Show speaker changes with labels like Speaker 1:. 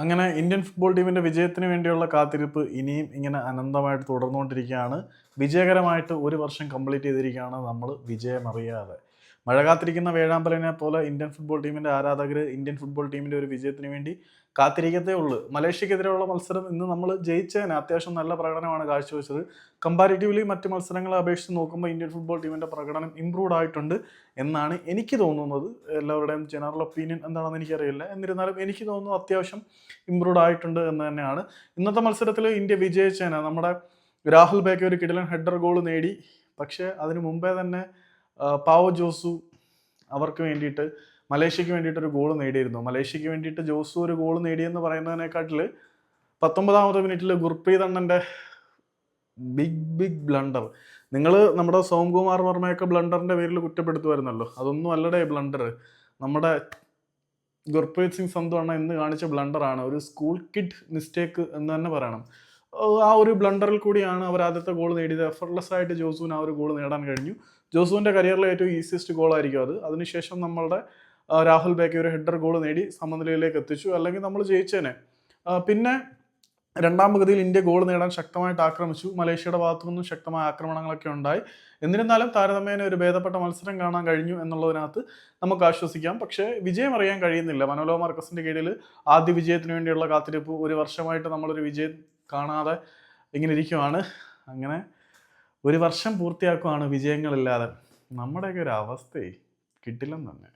Speaker 1: അങ്ങനെ Indian football ടീമിന്റെ വിജയത്തിന് വേണ്ടിയുള്ള കാത്തിരിപ്പ് ഇനിയും ഇങ്ങനെ അനന്തമായിട്ട് തുടർന്നുകൊണ്ടിരിക്കുകയാണ്. വിജയകരമായിട്ട് ഒരു വർഷം കംപ്ലീറ്റ് ചെയ്തിരിക്കുകയാണ് നമ്മൾ വിജയമറിയാതെ. മഴ കാത്തിരിക്കുന്ന വേഴാമ്പലിനെ പോലെ ഇന്ത്യൻ ഫുട്ബോൾ ടീമിന്റെ ആരാധകർ ഇന്ത്യൻ ഫുട്ബോൾ ടീമിന്റെ ഒരു വിജയത്തിന് വേണ്ടി കാത്തിരിക്കത്തേ ഉള്ളൂ. മലേഷ്യക്കെതിരെയുള്ള മത്സരം ഇന്ന് നമ്മൾ ജയിച്ചതിന് അത്യാവശ്യം നല്ല പ്രകടനമാണ് കാഴ്ചവെച്ചത്. കമ്പാരിറ്റീവ്ലി മറ്റ് മത്സരങ്ങളെ അപേക്ഷിച്ച് നോക്കുമ്പോൾ ഇന്ത്യൻ ഫുട്ബോൾ ടീമിന്റെ പ്രകടനം ഇമ്പ്രൂവ്ഡ് ആയിട്ടുണ്ട് എന്നാണ് എനിക്ക് തോന്നുന്നത്. എല്ലാവരുടെയും ജനറൽ ഒപ്പീനിയൻ എന്താണെന്ന് എനിക്കറിയില്ല. എന്നിരുന്നാലും എനിക്ക് തോന്നുന്നു അത്യാവശ്യം ഇമ്പ്രൂവ്ഡ് ആയിട്ടുണ്ട് എന്ന് തന്നെയാണ്. ഇന്നത്തെ മത്സരത്തിൽ ഇന്ത്യ വിജയിച്ചതിന് നമ്മുടെ രാഹുൽ ബേക്ക് ഒരു കിടിലൻ ഹെഡർ ഗോൾ നേടി. പക്ഷേ അതിനു മുമ്പേ തന്നെ പാവോ ജോസു അവർക്ക് വേണ്ടിയിട്ട് മലേഷ്യക്ക് വേണ്ടിയിട്ട് ഒരു ഗോൾ നേടിയിരുന്നു. മലേഷ്യക്ക് വേണ്ടിയിട്ട് ജോസു ഒരു ഗോൾ നേടിയെന്ന് പറയുന്നതിനെക്കാട്ടിൽ പത്തൊമ്പതാമത്തെ മിനിറ്റിൽ ഗുർപ്രീത് അണ്ണന്റെ ബിഗ് ബിഗ് ബ്ലണ്ടർ നിങ്ങൾ നമ്മുടെ സോംകുമാർ വർമ്മയൊക്കെ ബ്ലണ്ടറിന്റെ പേരിൽ കുറ്റപ്പെടുത്തുമായിരുന്നല്ലോ അതൊന്നും അല്ലടേ ബ്ലണ്ടർ നമ്മുടെ ഗുർപ്രീത് സിംഗ് സന്തു അണ്ണ ഇന്ന് കാണിച്ച ബ്ലണ്ടറാണ് ഒരു സ്കൂൾ കിഡ് മിസ്റ്റേക്ക് എന്ന് തന്നെ പറയണം. ആ ഒരു ബ്ലണ്ടറിൽ കൂടിയാണ് അവർ ആദ്യത്തെ ഗോൾ നേടിയത്. എഫർട്ട്ലെസ് ആയിട്ട് ജോസുവിന് ആ ഒരു ഗോൾ നേടാൻ കഴിഞ്ഞു. ജോസുവിന്റെ കരിയറിലെ ഏറ്റവും ഈസിയസ്റ്റ് ഗോളായിരിക്കും അത്. അതിനുശേഷം നമ്മളുടെ രാഹുൽ ബേക്കി ഒരു ഹെഡർ ഗോൾ നേടി സമനിലയിലേക്ക് എത്തിച്ചു. അല്ലെങ്കിൽ നമ്മൾ ജയിച്ചേനെ. പിന്നെ രണ്ടാം പകുതിയിൽ ഇന്ത്യ ഗോൾ നേടാൻ ശക്തമായിട്ട് ആക്രമിച്ചു. മലേഷ്യയുടെ ഭാഗത്തു നിന്നും ശക്തമായ ആക്രമണങ്ങളൊക്കെ ഉണ്ടായി. എന്നിരുന്നാലും താരതമ്യേന ഒരു ഭേദപ്പെട്ട മത്സരം കാണാൻ കഴിഞ്ഞു എന്നുള്ളതിനകത്ത് നമുക്ക് ആശ്വസിക്കാം. പക്ഷേ വിജയം അറിയാൻ കഴിയുന്നില്ല. മനോലോ മാർക്കസിന്റെ കീഴിൽ ആദ്യ വിജയത്തിന് വേണ്ടിയുള്ള കാത്തിരിപ്പ് ഒരു വർഷമായിട്ട് നമ്മളൊരു വിജയം കാണാതെ ഇങ്ങനെ ഇരിക്കുവാണ് അങ്ങനെ ഒരു വർഷം പൂർത്തിയാക്കുവാണ് വിജയങ്ങളില്ലാതെ. നമ്മുടെയൊക്കെ ഒരു അവസ്ഥയെ കിട്ടില്ലെന്ന് തന്നെ.